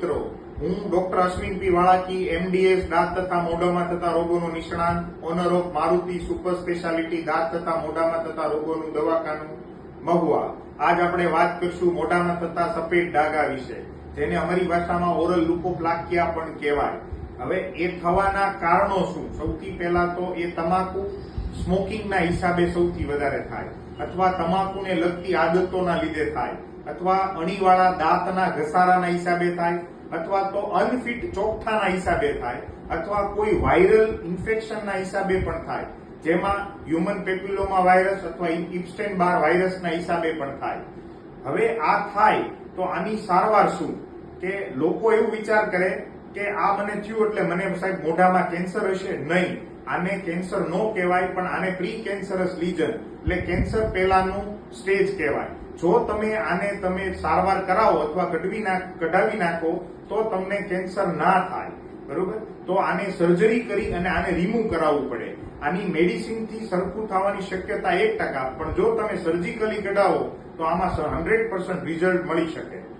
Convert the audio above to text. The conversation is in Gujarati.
મિત્રો, હું ડોક્ટર અશ્વિન પી વાળાકી એમડીએસ દાંત તથા મોઢામાં થતા રોગોનો નિષ્ણાંત owner of Maruti super speciality, દાંત તથા મોઢામાં થતા રોગોનું દવાખાનું મહુવા. આજ આપણે વાત કરશું મોઢામાં થતા સફેદ ડાઘા વિશે, જેને અમારી ભાષામાં ઓરલ લુકોપ્લાકિયા પણ કહેવાય. હવે એ થવાના કારણો શું? સૌથી પહેલા તો એ તમાકુ સ્મોકિંગના હિસાબે સૌથી વધારે થાય, અથવા તમાકુને લગતી આદતોના લીધે થાય. અથવા અણીવાળા દાંતના ઘસારાના હિસાબે થાય, અથવા તો અનફિટ ચોકઠાના હિસાબે થાય, અથવા કોઈ વાયરલ ઇન્ફેક્શનના હિસાબે પણ થાય. જેમાં હ્યુમન પેપ્યુલોમા વાયરસ અથવા ઇપ્સ્ટેન બાર વાયરસના હિસાબે પણ થાય. હવે આ થાય તો આની સારવાર શું? કે લોકો એવું વિચાર કરે કે આ મને થયું એટલે મને સાહેબ મોઢામાં કેન્સર હશે નહીં. આને કેન્સર નો કહેવાય, પણ આને પ્રી કેન્સરસ લીજન, એટલે કેન્સર પહેલાનું સ્ટેજ કહેવાય. જો તમે આને તમે સારવાર કરાવો અથવા કઢવી નાખ, કઢાવી નાખો, તો તમને કેન્સર ના થાય. બરોબર? તો આને સર્જરી કરી અને આને રિમૂવ કરાવવું પડે. આની મેડિસિનથી સરખું થવાની શક્યતા એક ટકા. પણ જો તમે સર્જિકલી કઢાવો, તો આમાં હંડ્રેડ પર્સન્ટ રિઝલ્ટ મળી શકે.